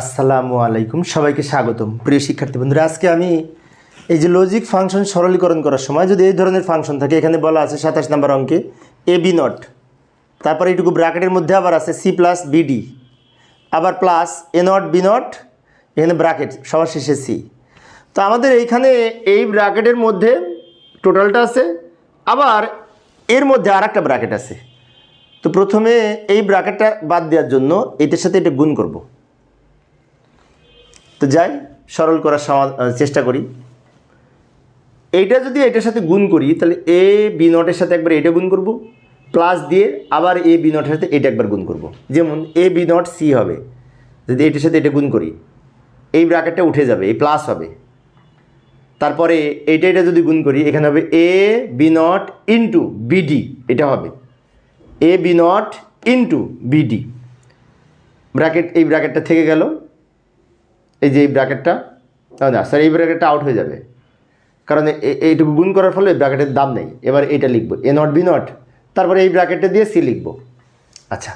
আসসালামু আলাইকুম। সবাইকে স্বাগতম। প্রিয় শিক্ষার্থী বন্ধুরা, আজকে আমি এই যে লজিক ফাংশন সরলীকরণ করার সময় যদি এই ধরনের ফাংশন থাকে, এখানে বলা আছে সাতাশ নম্বর অঙ্কে এ বি নট তারপরে এইটুকু ব্র্যাকেটের মধ্যে আবার আছে সি প্লাস বিডি আবার plus A not B not এখানে ব্র্যাকেট সবার শেষে সি তো আমাদের এইখানে এই ব্র্যাকেটের মধ্যে টোটালটা আছে, আবার এর মধ্যে আর একটা ব্র্যাকেট আছে। তো প্রথমে এই ব্র্যাকেটটা বাদ দেওয়ার জন্য এটার সাথে এটা গুণ করব। তো যাই, সরল করার চেষ্টা করি। এইটা যদি এটার সাথে গুণ করি, তাহলে এ বি নটের সাথে একবার এটা গুণ করব, প্লাস দিয়ে আবার এ বি নটের সাথে এটা একবার গুণ করব। যেমন এ বি নট সি হবে, যদি এটার সাথে এটা গুণ করি, এই ব্র্যাকেটটা উঠে যাবে, এই প্লাস হবে। তারপরে এইটা এটা যদি গুণ করি, এখানে হবে A B not into BD এটা হবে। A B not into BD bracket, এই ব্র্যাকেটটা থেকে গেল। এই যে এই ব্র্যাকেটটা না, স্যার এই ব্র্যাকেটটা আউট হয়ে যাবে। কারণ এইটুকু গুণ করার ফলে ব্র্যাকেটের দাম নেই। এবার এটা লিখব এ নট বি নট তারপরে এই ব্র্যাকেটটা দিয়ে সি লিখব। আচ্ছা।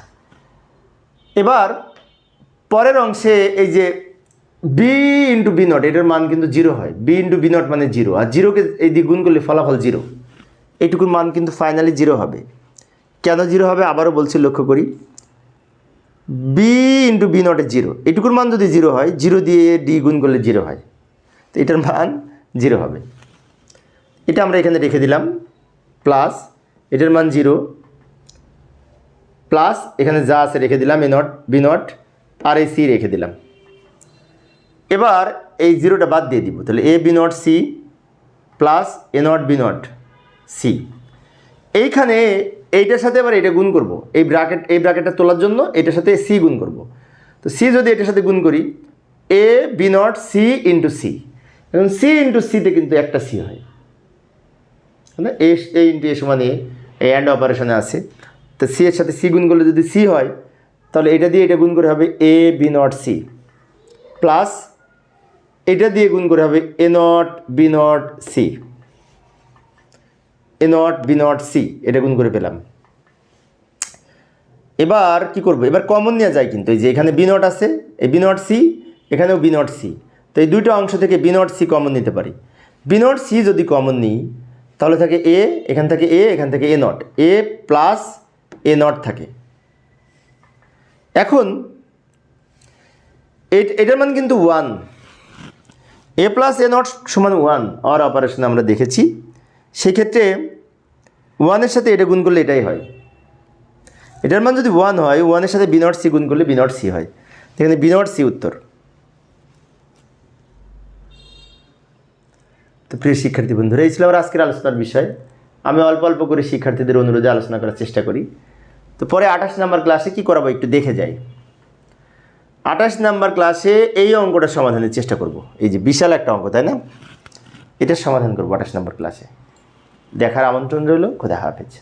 এবার পরের অংশে এই যে বি ইন্টু বি নট এটার মান কিন্তু জিরো হয়। বি ইন্টু বি নট মানে জিরো আর জিরোকে এই দিয়ে গুণ করলে ফলাফল জিরো এইটুকুর মান কিন্তু ফাইনালি জিরো হবে। কেন জিরো হবে আবারও বলছি লক্ষ্য করি। বি ইন্টু বি নটের জিরো এটুকুর মান যদি জিরো হয় জিরো দিয়ে ডি গুণ করলে জিরো হয়। তো এটার মান জিরো হবে। এটা আমরা এখানে রেখে দিলাম। প্লাস এটার মান জিরো প্লাস এখানে যা আছে রেখে দিলাম এ নট বি নট আর এই সি রেখে দিলাম। এবার এই জিরোটা বাদ দিয়ে দিব। তাহলে A B not C plus A not B not C এইখানে এইটার সাথে আবার এটা গুণ করব। এই ব্র্যাকেট এই ব্র্যাকেটটা তোলার জন্য এটার সাথে সি গুণ করব। তো সি যদি এটার সাথে গুণ করি A B not C into C এবং সি ইন্টু সিতে কিন্তু একটা সি হয়। মানে এ এ ইন্টু এ সমান এ এই অ্যান্ড অপারেশনে আছে। তো সি এর সাথে সি গুণ করলে যদি সি হয়, তাহলে এটা দিয়ে এটা গুণ করে হবে A B not C plus এটা দিয়ে গুণ করে হবে A not B not C A not B not C এটা গুণ করে পেলাম। এবার কি করব? এবার কমন নেওয়া যায় কিন্তু। এই যে এখানে বি নট আছে, এই বি নট সি এখানেও বি নট সি তো এই দুইটা অংশ থেকে বি নট সি কমন নিতে পারি। বি নট সি যদি কমন নিই, তাহলে থাকে এ এখান থেকে এ এখান থেকে A not A plus A not থাকে। এখন, এট- এটার মান কিন্তু one A plus A not সমান ওয়ান আর অপারেশন আমরা দেখেছি। সেক্ষেত্রে ওয়ানের সাথে এটা গুণ করলে এটাই হয়। এটার মান যদি ওয়ান হয় ওয়ানের সাথে বি নট সি গুণ করলে বি নট সি হয়। এখানে বি নট সি উত্তর। তো প্রিয় শিক্ষার্থী বন্ধুরা, এই ছিল আমার আজকের আলোচনার বিষয়। আমি অল্প অল্প করে শিক্ষার্থীদের অনুরোধে আলোচনা করার চেষ্টা করি। তো পরে আঠাশ নাম্বার ক্লাসে কি করাবো একটু দেখে যাই। আঠাশ নাম্বার ক্লাসে এই অঙ্কটা সমাধানের চেষ্টা করব। এই যে বিশাল একটা অঙ্ক, তাই না? এটার সমাধান করব আঠাশ নাম্বার ক্লাসে দেখার আমন্ত্রণ রইল, খোদা হাফেজ।